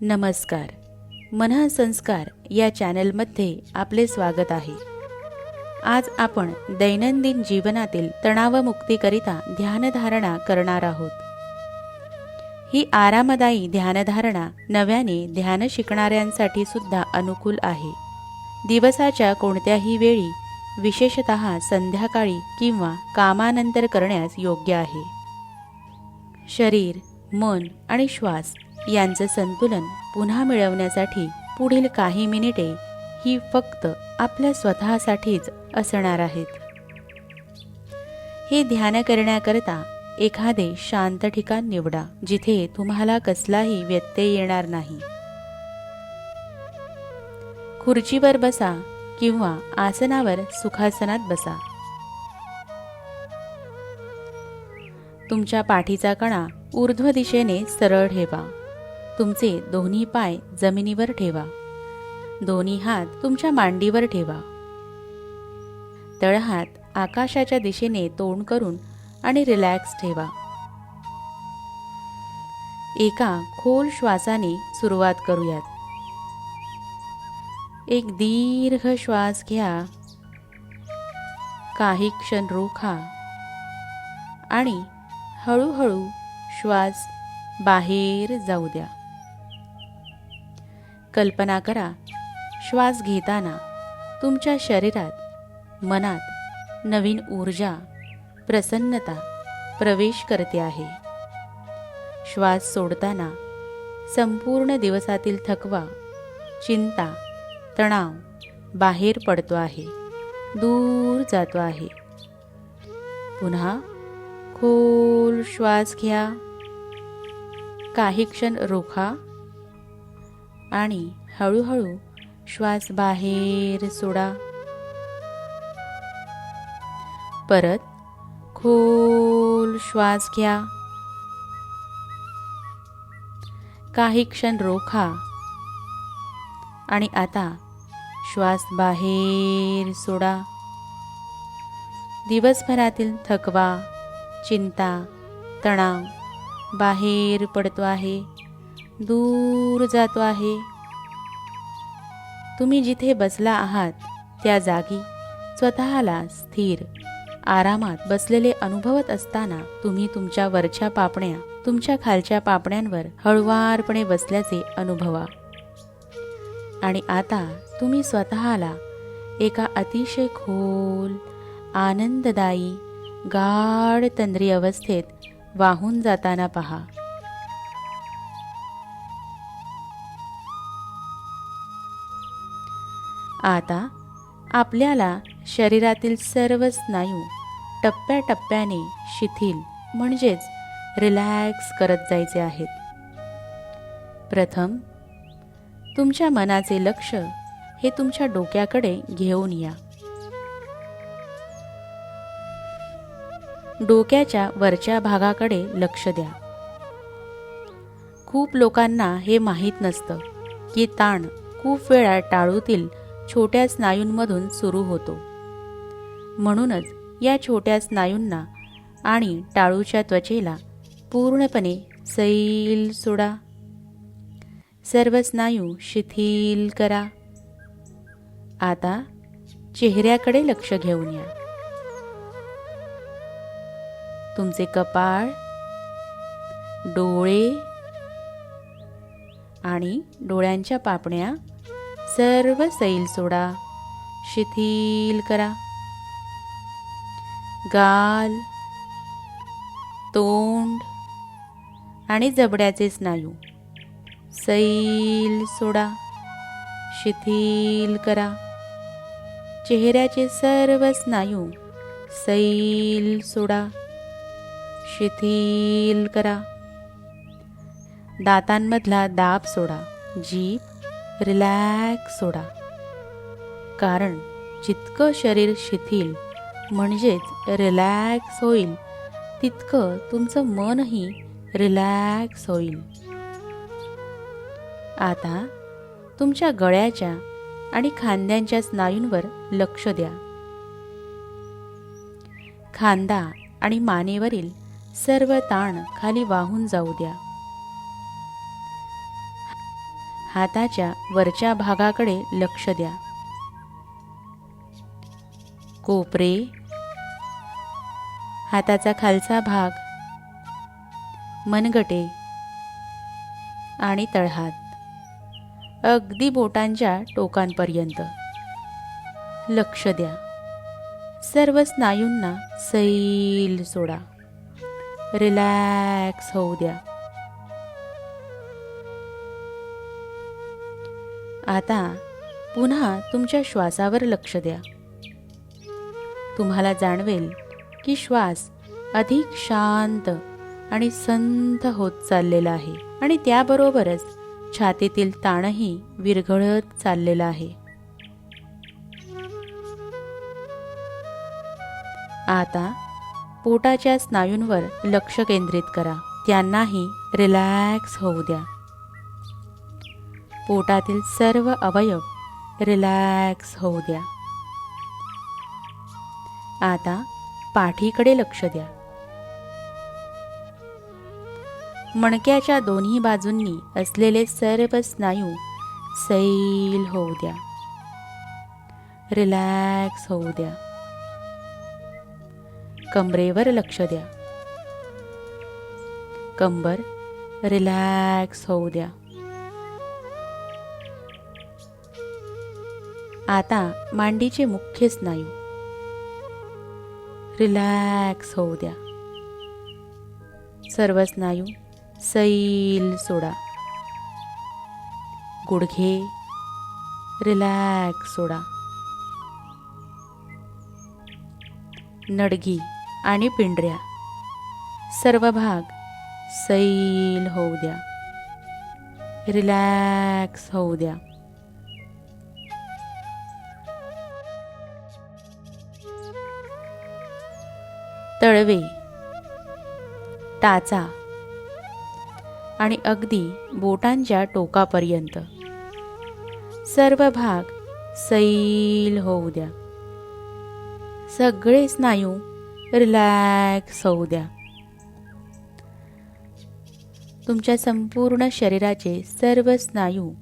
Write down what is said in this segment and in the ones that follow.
नमस्कार. मनः संस्कार या चॅनलमध्ये आपले स्वागत आहे. आज आपण दैनंदिन जीवनातील तणावमुक्तीकरिता ध्यानधारणा करणार आहोत. ही आरामदायी ध्यानधारणा नव्याने ध्यान शिकणाऱ्यांसाठी सुद्धा अनुकूल आहे. दिवसाच्या कोणत्याही वेळी विशेषत संध्याकाळी किंवा कामानंतर करण्यास योग्य आहे. शरीर मन आणि श्वास यांचं संतुलन पुन्हा मिळवण्यासाठी पुढील काही मिनिटे ही फक्त आपल्या स्वतःसाठीच असणार आहेत. हे ध्यान करण्याकरता एखादे शांत ठिकाण निवडा जिथे तुम्हाला कसलाही व्यत्यय येणार नाही. खुर्चीवर बसा किंवा आसनावर सुखासनात बसा. तुमच्या पाठीचा कणा ऊर्ध्व दिशेने सरळ ठेवा. तुमचे दोन्ही पाय जमिनीवर ठेवा. दोन्ही हात तुमच्या मांडीवर ठेवा. तळहात आकाशाच्या दिशेने तोंड करून आणि रिलॅक्स ठेवा. एका खोल श्वासाने सुरुवात करूयात. एक दीर्घ श्वास घ्या. काही क्षण रोखा. आणि हळूहळू श्वास बाहेर जाऊ द्या. कल्पना करा. श्वास घेताना तुमच्या शरीरात मनात नवीन ऊर्जा प्रसन्नता प्रवेश करते आहे. श्वास सोडताना संपूर्ण दिवसातील थकवा चिंता तणाव बाहेर पडतो आहे दूर जातो आहे. पुन्हा खोल श्वास घ्या. काही क्षण रोखा. आणि हळूहळू श्वास बाहेर सोडा. परत खोल श्वास घ्या. काही क्षण रोखा. आणि आता श्वास बाहेर सोडा. दिवसभरातील थकवा चिंता तणाव बाहेर पडतो आहे. दूर जातो आहे. तुम्ही जिथे बसला आहात त्या जागी स्वतःला स्थिर आरामात बसलेले अनुभवत असताना तुम्ही तुमच्या वरच्या पापण्या तुमच्या खालच्या पापण्यांवर हळुवारपणे बसल्याचे अनुभवा. आणि आता तुम्ही स्वतःला एका अतिशय खोल आनंददायी गाढ तंद्री अवस्थेत वाहून जाताना पहा. आता आपल्याला शरीरातील सर्व स्नायू टप्प्याटप्प्याने शिथिल म्हणजेच रिलॅक्स करत जायचे आहेत. प्रथम तुमच्या मनाचे लक्ष हे तुमच्या डोक्याकडे घेऊन या. डोक्याच्या वरच्या भागाकडे लक्ष द्या. खूप लोकांना हे माहीत नसतं की ताण खूप वेळा टाळूतील छोट्या स्नायूंमधून सुरू होतो. म्हणूनच या छोट्या स्नायूंना आणि टाळूच्या त्वचेला पूर्णपणे सैल सोडा. सर्व स्नायू शिथिल करा. आता चेहऱ्याकडे लक्ष घेऊन या. तुमचे कपाळ डोळे आणि डोळ्यांच्या पापण्या सर्व सैल सोडा. शिथिल करा. गाल तोंड आणि जबड्याचे स्नायू. सैल सोडा. शिथिल करा. चेहऱ्याचे सर्व स्नायू सैल सोडा. शिथिल करा. दातांमधला दाब सोडा. जीभ रिलॅक्स सोडा. कारण जितकं शरीर शिथिल म्हणजेच रिलॅक्स होईल तितकं तुमचं मनही रिलॅक्स होईल. आता तुमच्या गळ्याच्या आणि खांद्यांच्या स्नायूंवर लक्ष द्या. खांदा आणि मानेवरील सर्व ताण खाली वाहून जाऊ द्या. हाताच्या वरच्या भागाकडे लक्ष द्या. कोपरे. हाताचा खालचा भाग. मनगटे. आणि तळहात. अगदी बोटांच्या टोकांपर्यंत. लक्ष द्या. सर्व स्नायूंना सैल सोडा. रिलॅक्स होऊ द्या. आता पुन्हा तुमच्या श्वासावर लक्ष द्या. तुम्हाला जाणवेल की श्वास अधिक शांत आणि संथ होत चाललेला आहे आणि त्याबरोबरच छातीतील ताणही विरघळत चाललेला आहे. आता पोटाच्या स्नायूंवर लक्ष केंद्रित करा. त्यांनाही रिलॅक्स होऊ द्या. पोटातील सर्व अवयव रिलॅक्स होऊ द्या. आता पाठीकडे लक्ष द्या. मणक्याच्या दोन्ही बाजूंनी असलेले सर्व स्नायू सैल होऊ द्या. रिलॅक्स होऊ द्या. कमरेवर लक्ष द्या. कंबर रिलॅक्स होऊ द्या. आता मांडीचे मुख्य स्नायू रिलॅक्स होऊ द्या. सर्व स्नायू सैल सोडा. गुडघे रिलॅक्स सोडा. नडगी आणि पिंढऱ्या. सर्व भाग सैल होऊ द्या. रिलॅक्स होऊ द्या. तळवे टाचा आणि अगदी बोटांच्या टोकापर्यंत. सर्व भाग सैल होऊ द्या. सगळे स्नायू रिलॅक्स होऊ द्या. तुमच्या संपूर्ण शरीराचे सर्व स्नायू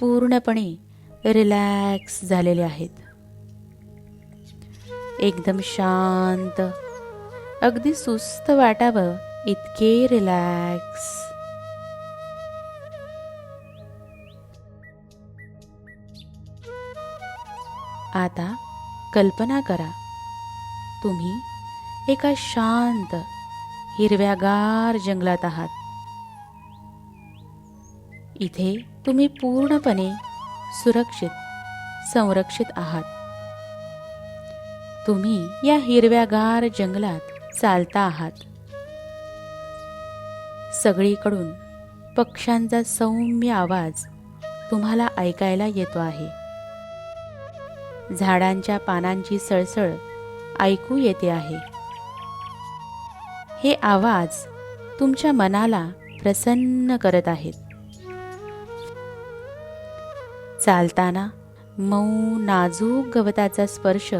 पूर्णपणे रिलॅक्स झालेले आहेत. एकदम शांत अगदी सुस्त वाटावं. इतके रिलॅक्स आता कल्पना करा. तुम्ही एका शांत हिरव्यागार जंगलात आहात. इथे तुम्ही पूर्णपणे सुरक्षित संरक्षित आहात. तुम्ही या हिरव्यागार जंगलात चालता आहात. सगळीकडून पक्ष्यांचा सौम्य आवाज तुम्हाला ऐकायला येतो आहे. झाडांच्या पानांची सळसळ ऐकू येते आहे. हे आवाज तुमच्या मनाला प्रसन्न करत आहेत. चालताना मऊ नाजूक गवताचा स्पर्श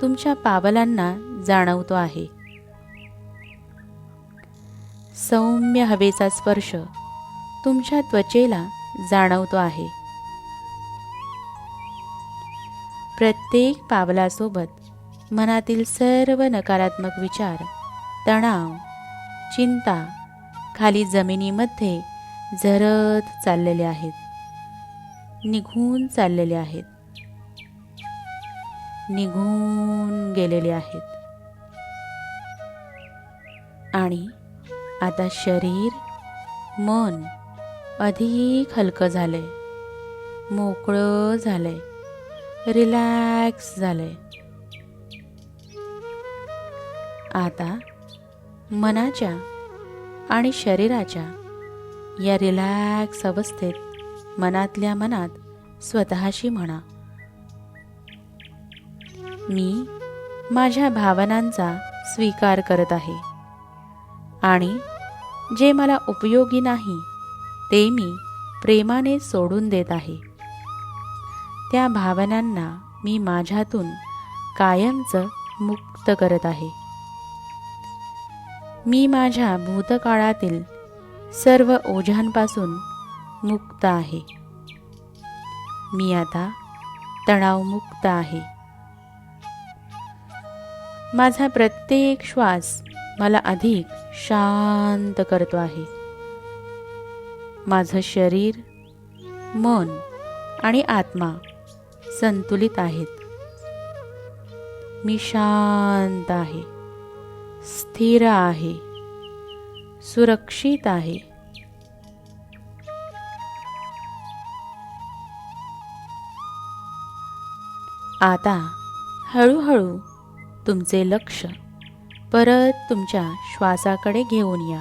तुमच्या पावलांना जाणवतो आहे. सौम्य हवेचा स्पर्श तुमच्या त्वचेला जाणवतो आहे. प्रत्येक पावलासोबत मनातील सर्व नकारात्मक विचार तणाव चिंता खाली जमिनीमध्ये झरत चाललेले आहेत. निघून चाललेले आहेत. निघून गेलेले आहेत. आणि आता शरीर मन अधिक हलकं झालंय. मोकळं झालंय. रिलॅक्स झालंय. आता मनाच्या आणि शरीराच्या या रिलॅक्स अवस्थेत मनातल्या मनात स्वतःशी म्हणा. मी माझ्या भावनांचा स्वीकार करत आहे आणि जे मला उपयोगी नाही ते मी प्रेमाने सोडून देत आहे. त्या भावनांना मी माझ्यातून कायमचं मुक्त करत आहे. मी माझ्या भूतकाळातील सर्व ओझांपासून मुक्त आहे. मी आता तणावमुक्त आहे. माझा प्रत्येक श्वास मला अधिक शांत करतो आहे. माझं शरीर मन आणि आत्मा संतुलित आहेत. मी शांत आहे स्थिर आहे सुरक्षित आहे. आता हळूहळू तुमचे लक्ष परत तुमच्या श्वासाकडे घेऊन या.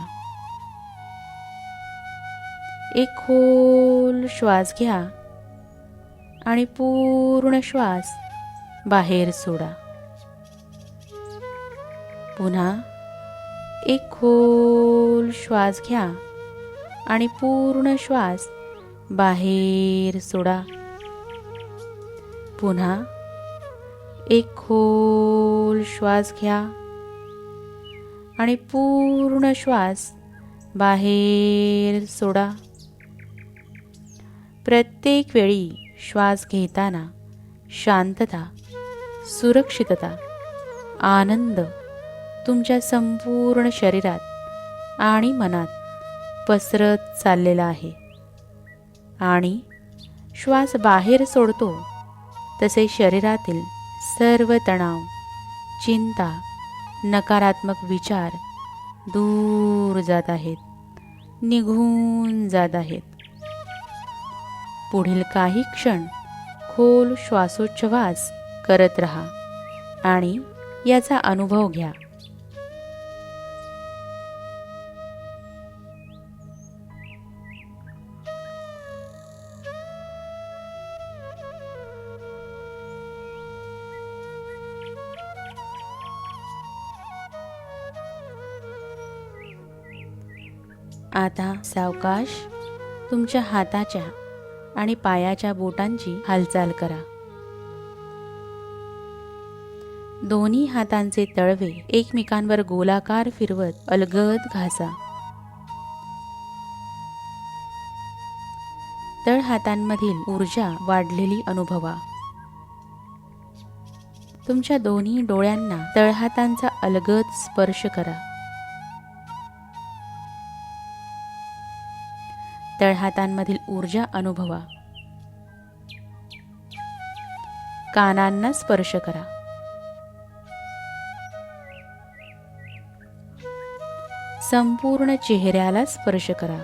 एक खोल श्वास घ्या आणि पूर्ण श्वास बाहेर सोडा. पुन्हा एक खोल श्वास घ्या आणि पूर्ण श्वास बाहेर सोडा. पुन्हा एक खोल श्वास घ्या आणि पूर्ण श्वास बाहेर सोडा. प्रत्येक वेळी श्वास घेताना शांतता सुरक्षितता आनंद तुमच्या संपूर्ण शरीरात आणि मनात पसरत चाललेला आहे. आणि श्वास बाहेर सोडतो तसे शरीरातील सर्व तणाव चिंता नकारात्मक विचार दूर जात आहेत निघून जात आहेत. पुढील काही क्षण खोल श्वासोच्छवास करत रहा आणि याचा अनुभव घ्या. आता सावकाश तुमच्या हाताच्या आणि पायाच्या बोटांची हालचाल करा. दोन्ही हातांचे तळवे एकमेकांवर गोलाकार फिरवत अलगद घासा. तळ हातांमधील ऊर्जा वाढलेली अनुभवा. तुमच्या दोन्ही डोळ्यांना तळहातांचा अलगद स्पर्श करा. तळहातांमधील ऊर्जा अनुभवा. कानांना स्पर्श करा. संपूर्ण चेहऱ्याला स्पर्श करा.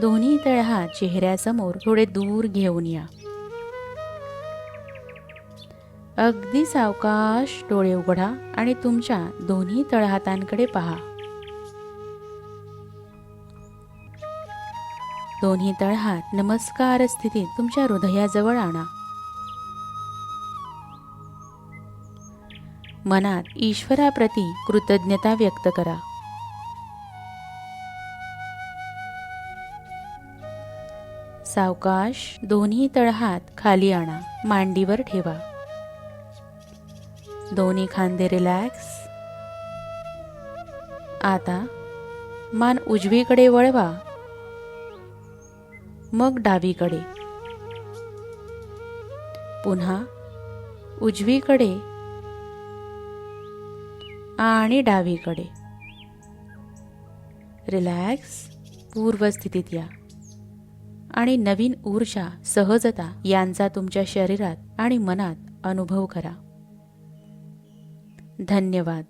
दोन्ही तळहा चेहऱ्यासमोर थोडे दूर घेऊन या. अगदी सावकाश डोळे उघडा आणि तुमच्या दोन्ही तळहातांकडे पहा. दोन्ही तळहात नमस्कार स्थितीत तुमच्या हृदयाजवळ आणा. मनात ईश्वराप्रती कृतज्ञता व्यक्त करा. सावकाश दोन्ही तळहात खाली आणा मांडीवर ठेवा. दोन्ही खांदे रिलॅक्स आता मान उजवीकडे वळवा मग डावीकडे. पुन्हा उजवीकडे आणि डावीकडे. रिलॅक्स पूर्वस्थितीत या. आणि नवीन ऊर्जा सहजता यांचा तुमच्या शरीरात आणि मनात अनुभव करा. धन्यवाद.